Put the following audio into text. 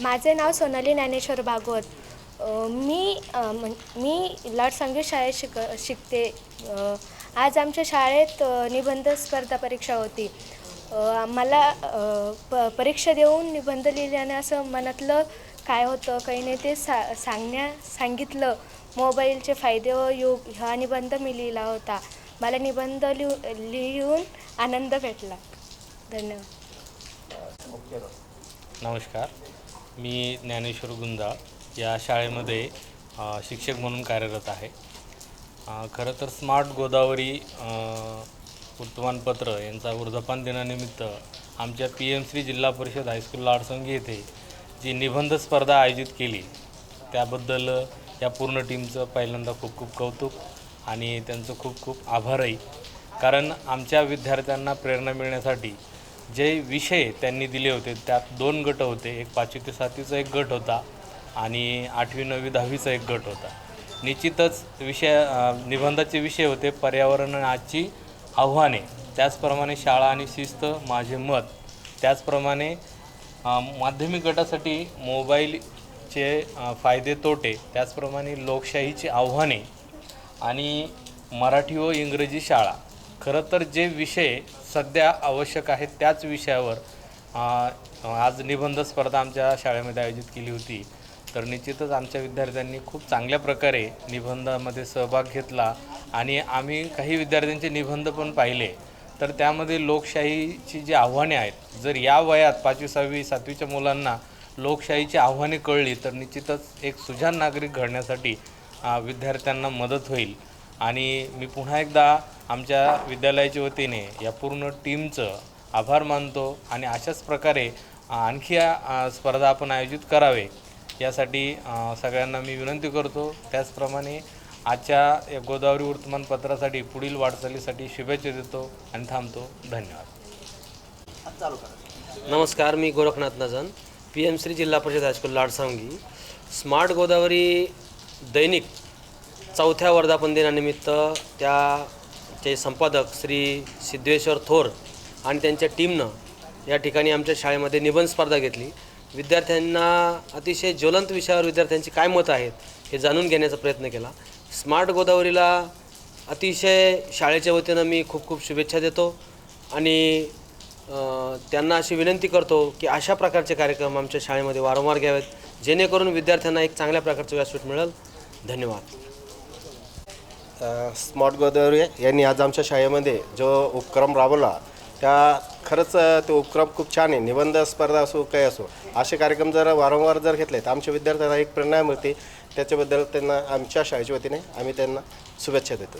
माझे नाव सोनाली ज्ञानेश्वर भागवत. मी म्हण- मी लॉर्ड संगीत शाळेत शिक शिकते. आज आमच्या शाळेत निबंध स्पर्धा परीक्षा होती. मला प परीक्षा देऊन निबंध लिहिल्याने असं मनातलं काय होतं काही नाही ते सा सांगण्या सांगितलं. मोबाईलचे फायदे व योग हा निबंध मी लिहिला होता. मला निबंध लिहू लिहून आनंद भेटला. धन्यवाद. नमस्कार. मी ज्ञानेश्वर गुंजाळ या शाळेमध्ये शिक्षक म्हणून कार्यरत आहे. खरं तर स्मार्ट गोदावरी वर्तमानपत्र यांचा वृद्धापन दिनानिमित्त आमच्या पी एम श्री जिल्हा परिषद हायस्कूल लाडसंगी येथे जी निबंध स्पर्धा आयोजित केली त्याबद्दल या पूर्ण टीमचं पहिल्यांदा खूप खूप कौतुक आणि त्यांचं खूप खूप आभारही. कारण आमच्या विद्यार्थ्यांना प्रेरणा मिळण्यासाठी जे विषय त्यांनी दिले होते त्यात दोन गट होते. एक पाचवी ते सातवीचा एक गट होता आणि आठवी नववी दहावीचा एक गट होता. निश्चितच विषय निबंधाचे विषय होते पर्यावरण आणि आजची आव्हाने. त्याचप्रमाणे शाळा आणि शिस्त माझे मत. त्याचप्रमाणे माध्यमिक गटासाठी मोबाईलचे फायदे तोटे. त्याचप्रमाणे लोकशाहीची आव्हाने आणि मराठी व इंग्रजी शाळा. खरं तर जे विषय सध्या आवश्यक आहेत त्याच विषयावर आज निबंध स्पर्धा आमच्या शाळेमध्ये आयोजित केली होती. तर निश्चितच आमच्या विद्यार्थ्यांनी खूप चांगल्या प्रकारे निबंधामध्ये सहभाग घेतला आणि आम्ही काही विद्यार्थ्यांचे निबंध पण पाहिले. तर त्यामध्ये लोकशाहीची जी आव्हाने आहेत जर या वयात पाचवी सहावी सातवीच्या मुलांना लोकशाहीची आव्हाने कळली तर निश्चितच एक सुजाण नागरिक घडण्यासाठी विद्यार्थ्यांना मदत होईल. आणि मी पुन्हा एकदा आमच्या विद्यालयाच्या वतीने या पूर्ण टीमचं आभार मानतो आणि अशाच प्रकारे आणखी स्पर्धा आपण आयोजित करावे यासाठी सगळ्यांना मी विनंती करतो. त्याचप्रमाणे आजच्या या गोदावरी वर्तमानपत्रासाठी पुढील वाटचालीसाठी शुभेच्छा देतो आणि थांबतो. धन्यवाद. नमस्कार मी गोरखनाथ नजन पी एम श्री जिल्हा परिषद हायस्कूल लाडसांगी स्मार्ट गोदावरी दैनिक चौथ्या वर्धापन दिनानिमित्त त्याचे संपादक श्री सिद्धेश्वर थोर आणि त्यांच्या टीमनं या ठिकाणी आमच्या शाळेमध्ये निबंध स्पर्धा घेतली. विद्यार्थ्यांना अतिशय ज्वलंत विषयावर विद्यार्थ्यांची काय मतं आहेत हे जाणून घेण्याचा प्रयत्न केला. स्मार्ट गोदावरीला अतिशय शाळेच्या वतीनं मी खूप खूप शुभेच्छा देतो आणि त्यांना अशी विनंती करतो की अशा प्रकारचे कार्यक्रम आमच्या शाळेमध्ये वारंवार घ्यावेत जेणेकरून विद्यार्थ्यांना एक चांगल्या प्रकारचं व्यासपीठ मिळेल. धन्यवाद. स्मार्ट गोदावरी यांनी आज आमच्या शाळेमध्ये जो उपक्रम राबवला त्या खरंच तो उपक्रम खूप छान आहे. निबंध स्पर्धा असो काही असो असे कार्यक्रम जर वारंवार जर घेतले तर आमच्या विद्यार्थ्यांना एक प्रेरणा मिळते. त्याच्याबद्दल त्यांना आमच्या शाळेच्या वतीने आम्ही त्यांना शुभेच्छा देतो.